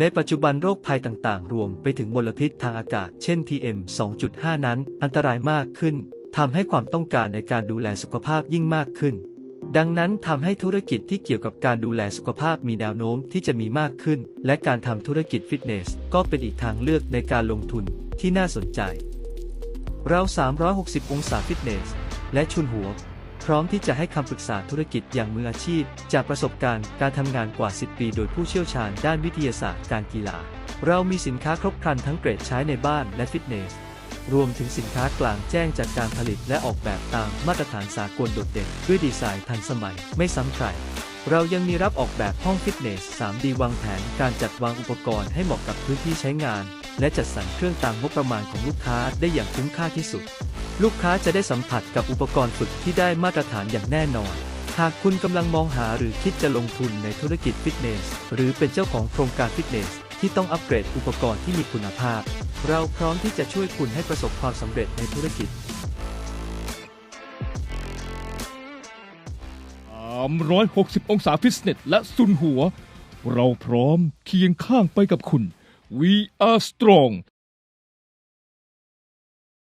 ในปัจจุบันโรคภัยต่างๆ รวมไปถึงมลพิษทางอากาศ เช่น PM 2.5 นั้น อันตรายมากขึ้น ทำให้ความต้องการในการดูแลสุขภาพยิ่งมากขึ้น ดังนั้นทำให้ธุรกิจที่เกี่ยวกับการดูแลสุขภาพมีแนวโน้มที่จะมีมากขึ้น และการทำธุรกิจฟิตเนส ก็เป็นอีกทางเลือกในการลงทุนที่น่าสนใจ เรา 360 องศาฟิตเนส และชุนหัว ร้อมที่จะให้คำปรึกษาธุรกิจอย่างมืออาชีพ จากประสบการณ์การทำงานกว่า 10 ปี โดยผู้เชี่ยวชาญด้านวิทยาศาสตร์การกีฬา เรามีสินค้าครบครันทั้งเกรดใช้ในบ้านและฟิตเนส รวมถึงสินค้ากลางแจ้งจากการผลิตและออกแบบตามมาตรฐานสากลโดดเด่น ด้วยดีไซน์ทันสมัยไม่ซ้ำใครเรายังมีรับออกแบบห้องฟิตเนส 3D วางแผนการจัดวางอุปกรณ์ให้เหมาะกับพื้นที่ใช้งาน และจัดสรรเครื่องตามงบประมาณของลูกค้าได้อย่างคุ้มค่าที่สุด ลูกค้าจะได้สัมผัสกับอุปกรณ์ฝึกที่ได้มาตรฐานอย่างแน่นอน หากคุณกำลังมองหาหรือคิดจะลงทุนในธุรกิจฟิตเนส หรือเป็นเจ้าของโครงการฟิตเนส ที่ต้องอัปเกรดอุปกรณ์ที่มีคุณภาพ เราพร้อมที่จะช่วยคุณให้ประสบความสำเร็จในธุรกิจ 360 องศาฟิตเนส และซุนหัว เราพร้อมเคียงข้างไปกับคุณ We are strong